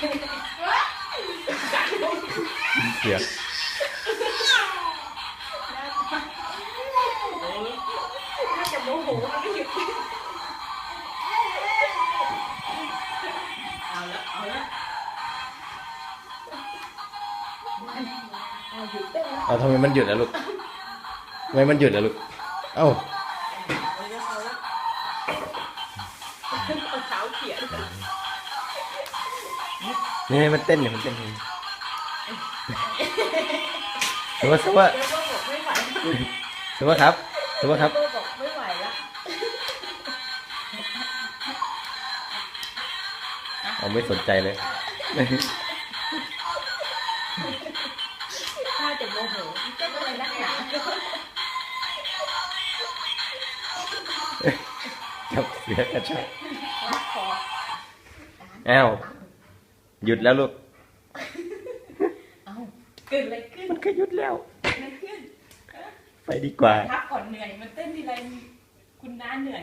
เสียงถ้าจะโมโหมันไม่หยุดเอาละเอาละเอาหยุดเต้นแล้วเอาทำไมมันหยุดอะลูกทำไมมันหยุดอะลูก เอ้าเอาละเอาละเอาเท้าเขียน นี่มันเต้นอยู่มันเต้นอยู่สมมติสมมติเดี๋ยวก็บอกไม่ไหวสมมติครับสมมติครับ เดี๋ยวก็บอกไม่ไหวละเอาไม่สนใจเลย ถ้าจะโมโหเต้นอะไรนักหนาจับเสียกระชากรักคอ อ้าว หยุดแล้วลูก เอาเกิดอะไรขึ้นมันก็หยุดแล้ว เกิดอะไรขึ้นไปดีกว่า พักก่อนเหนื่อย มันเต้นทีไรคุณน้าเหนื่อย